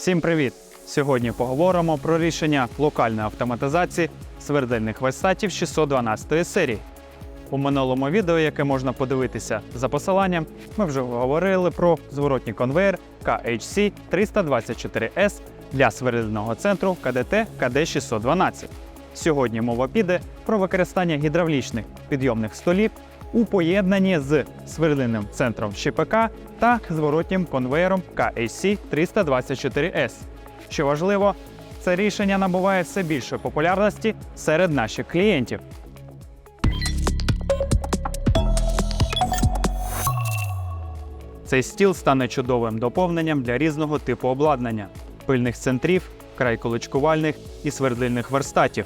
Всім привіт! Сьогодні поговоримо про рішення локальної автоматизації свердельних верстатів 612 серії. У минулому відео, яке можна подивитися за посиланням, ми вже говорили про зворотній конвейер KHC 324S для свердельного центру КДТ КД612. Сьогодні мова піде про використання гідравлічних підйомних столів у поєднанні з свердлинним центром ЩПК та зворотнім конвеєром KHC 324S. Що важливо, це рішення набуває все більшої популярності серед наших клієнтів. Цей стіл стане чудовим доповненням для різного типу обладнання, пильних центрів, крайколочкувальних і свердлильних верстатів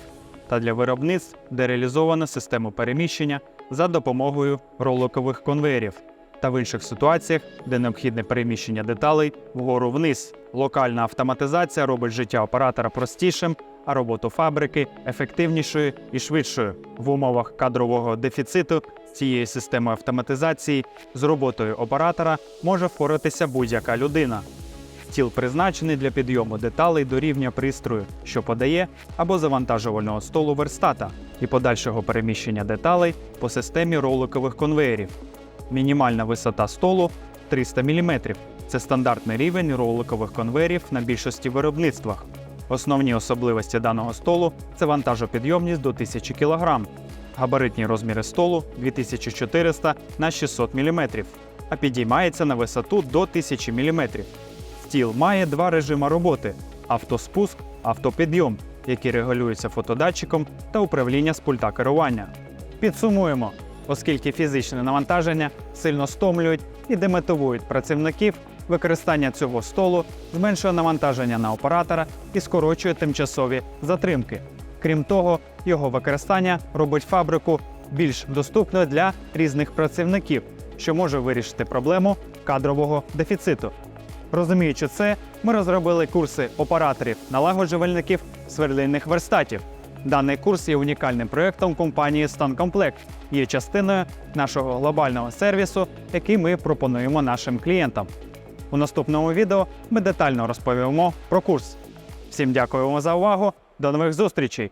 та для виробництв, де реалізовано систему переміщення за допомогою роликових конвеєрів та в інших ситуаціях, де необхідне переміщення деталей вгору вниз. Локальна автоматизація робить життя оператора простішим, а роботу фабрики ефективнішою і швидшою. В умовах кадрового дефіциту цією системою автоматизації з роботою оператора може впоратися будь-яка людина. Стіл призначений для підйому деталей до рівня пристрою, що подає або завантажувального столу верстата і подальшого переміщення деталей по системі роликових конвеєрів. Мінімальна висота столу 300 мм. Це стандартний рівень роликових конвеєрів на більшості виробництвах. Основні особливості даного столу це вантажопідйомність до 1000 кг, габаритні розміри столу 2400 на 600 мм, а підіймається на висоту до 1000 мм. Стіл має два режими роботи: автоспуск, автопідйом, які регулюються фотодатчиком та управління з пульта керування. Підсумуємо, оскільки фізичне навантаження сильно стомлюють і демотивують працівників, використання цього столу зменшує навантаження на оператора і скорочує тимчасові затримки. Крім того, його використання робить фабрику більш доступною для різних працівників, що може вирішити проблему кадрового дефіциту. Розуміючи це, ми розробили курси операторів налагоджувальників свердлинних верстатів. Даний курс є унікальним проєктом компанії Станкомплект, є частиною нашого глобального сервісу, який ми пропонуємо нашим клієнтам. У наступному відео ми детально розповімо про курс. Всім дякуємо за увагу. До нових зустрічей!